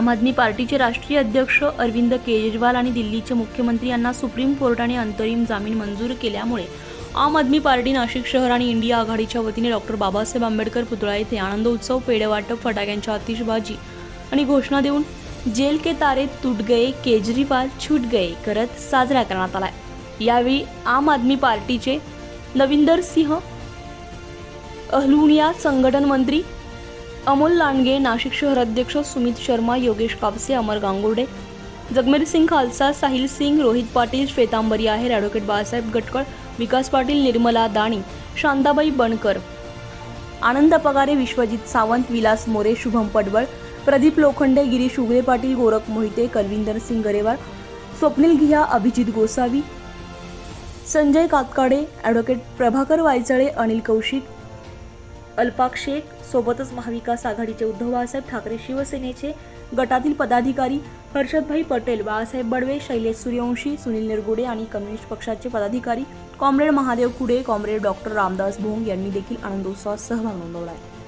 आम आदमी पार्टीचे राष्ट्रीय अध्यक्ष अरविंद केजरीवाल आणि दिल्लीचे मुख्यमंत्री यांना सुप्रीम कोर्टाने अंतरिम जामीन मंजूर केल्यामुळे आम आदमी पार्टी नाशिक शहर आणि इंडिया आघाडीच्या वतीने डॉक्टर बाबासाहेब आंबेडकर पुतळा येथे आनंद उत्सव पेढेवाटप फटाक्यांच्या आतिषबाजी आणि घोषणा देऊन जेल के तारे तुट गए केजरीवाल छूट गए करत साजरा करण्यात आला यावेळी आम आदमी पार्टीचे नविंदर सिंह अहलुनिया संघटन मंत्री अमोल लांडगे नाशिक शहर अध्यक्ष सुमित शर्मा योगेश कापसे अमर गांगुर्डे जगमीर सिंग खालसा साहिल सिंग रोहित पाटील श्वेतांबरी आहेर ॲडव्होकेट बाळासाहेब गटकळ विकास पाटील निर्मला दाणी शांताबाई बनकर आनंद पगारे विश्वजित सावंत विलास मोरे शुभम पडवळ प्रदीप लोखंडे गिरीश उगले पाटील गोरख मोहिते कलविंदर सिंग गरेवार स्वप्नील घिया अभिजित गोसावी संजय कातकाडे ॲडव्होकेट प्रभाकर वायचळे अनिल कौशिक अल्फाक शेख सोबतच महाविकास आघाडीचे उद्धव बाळासाहेब ठाकरे शिवसेनेचे गटातील पदाधिकारी हर्षदभाई पटेल बाळासाहेब बडवे शैलेश सूर्यवंशी सुनील निरगुडे आणि कम्युनिस्ट पक्षाचे पदाधिकारी comrade Mahadev Kude comrade doctor Ramdas Bhong यांनी देखील आनंदोत्सवात सहभाग नोंदवला आहे.